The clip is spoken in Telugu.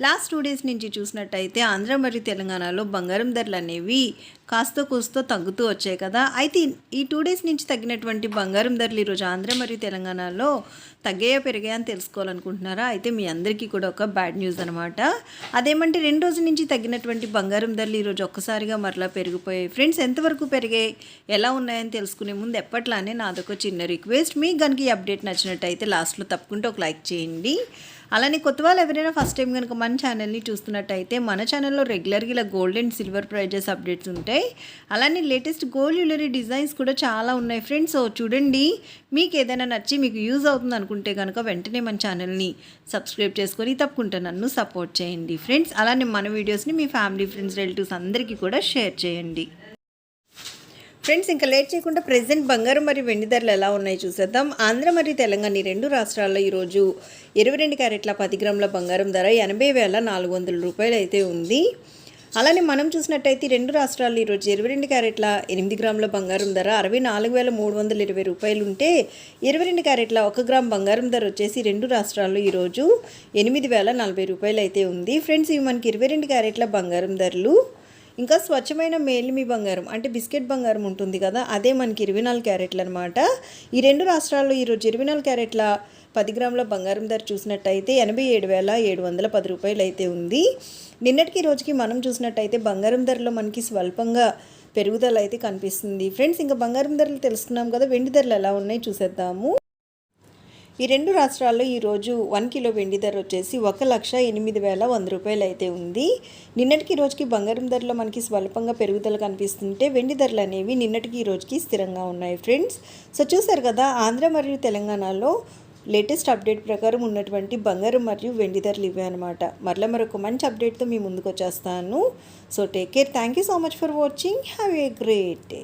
లాస్ట్ టూ డేస్ నుంచి చూసినట్టయితే ఆంధ్ర మరియు తెలంగాణలో బంగారం ధరలు అనేవి కాస్త కూస్తో తగ్గుతూ వచ్చాయి కదా. అయితే ఈ టూ డేస్ నుంచి తగ్గినటువంటి బంగారం ధరలు ఈరోజు ఆంధ్ర మరియు తెలంగాణలో తగ్గాయా పెరిగాయా అని తెలుసుకోవాలనుకుంటున్నారా? అయితే మీ అందరికీ కూడా ఒక బ్యాడ్ న్యూస్ అనమాట అదేమంటే రెండు రోజుల నుంచి తగ్గినటువంటి బంగారం ధరలు ఈరోజు ఒక్కసారిగా మరలా పెరిగిపోయాయి. ఫ్రెండ్స్ ఎంతవరకు పెరిగాయి? ఎలా ఉన్నాయని తెలుసుకునే ముందు ఎప్పట్లానే నాదొక చిన్న రిక్వెస్ట్. మీకు కనుక ఈ అప్డేట్ నచ్చినట్టయితే లాస్ట్లో తప్పకుండా ఒక లైక్ చేయండి. అలానే కొత్త వాళ్ళు ఎవరైనా ఫస్ట్ టైం కనుక మన ఛానల్ని చూస్తున్నట్టయితే మన ఛానల్లో రెగ్యులర్గా ఇలా gold and silver prizes updates ఉంటాయి. అలానే లేటెస్ట్ గోల్డ్ జ్యువెలరీ డిజైన్స్ కూడా చాలా ఉన్నాయి ఫ్రెండ్స్ చూడండి మీకు ఏదైనా నచ్చి మీకు యూజ్ అవుతుంది అనుకుంటే కనుక వెంటనే మన ఛానల్ని సబ్స్క్రైబ్ చేసుకొని తప్పకుండా నన్ను సపోర్ట్ చేయండి ఫ్రెండ్స్ అలానే మన వీడియోస్ని మీ ఫ్యామిలీ ఫ్రెండ్స్ రిలేటివ్స్ అందరికీ కూడా షేర్ చేయండి. ఫ్రెండ్స్ ఇంకా లేట్ చేయకుండా ప్రెసెంట్ బంగారం మరియు వెండి ధరలు ఎలా ఉన్నాయి చూసేద్దాం. ఆంధ్ర మరియు తెలంగాణ ఈ రెండు రాష్ట్రాల్లో ఈరోజు ఇరవై రెండు క్యారెట్ల పది గ్రాముల బంగారం ధర ఎనభై వేల నాలుగు వందల రూపాయలు అయితే ఉంది. అలానే మనం చూసినట్టయితే రెండు రాష్ట్రాల్లో ఈరోజు ఇరవై రెండు క్యారెట్ల ఎనిమిది గ్రాముల బంగారం ధర అరవై నాలుగు వేల మూడు వందల ఇరవై రూపాయలు ఉంటే ఇరవై రెండు క్యారెట్ల ఒక గ్రామ్ బంగారం ధర వచ్చేసి రెండు రాష్ట్రాల్లో ఈరోజు ఎనిమిది వేల నలభై రూపాయలు అయితే ఉంది. ఫ్రెండ్స్ ఇవి మనకి ఇరవై రెండు క్యారెట్ల బంగారం ధరలు. ఇంకా స్వచ్ఛమైన మేలిమి బంగారం అంటే బిస్కెట్ బంగారం ఉంటుంది కదా అదే మనకి ఇరవై నాలుగు క్యారెట్లు అనమాట ఈ రెండు రాష్ట్రాల్లో ఈరోజు ఇరవై నాలుగు క్యారెట్ల పది గ్రాముల బంగారం ధర చూసినట్టయితే ఎనభై ఏడు వేల ఏడు వందల పది రూపాయలు అయితే ఉంది. నిన్నటికి రోజుకి మనం చూసినట్టయితే బంగారం ధరలో మనకి స్వల్పంగా పెరుగుదల అయితే కనిపిస్తుంది. ఫ్రెండ్స్ ఇంకా బంగారం ధరలు తెలుసుకున్నాం కదా వెండి ధరలు ఎలా ఉన్నాయి చూసేద్దాము. ఈ రెండు రాష్ట్రాల్లో ఈరోజు వన్ కిలో వెండి ధర వచ్చేసి ఒక లక్ష ఎనిమిది వేల వంద రూపాయలు అయితే ఉంది. నిన్నటికి రోజుకి బంగారం ధరలో మనకి స్వల్పంగా పెరుగుదల కనిపిస్తుంటే వెండి ధరలు అనేవి నిన్నటికి ఈ రోజుకి స్థిరంగా ఉన్నాయి ఫ్రెండ్స్. సో చూసారు కదా ఆంధ్ర మరియు తెలంగాణలో లేటెస్ట్ అప్డేట్ ప్రకారం ఉన్నటువంటి బంగారం మరియు వెండి ధరలు ఇవే అనమాట మరలా మరొక మంచి అప్డేట్తో మీ ముందుకు వచ్చేస్తాను. So take care. Thank you so much for watching. Have a great day.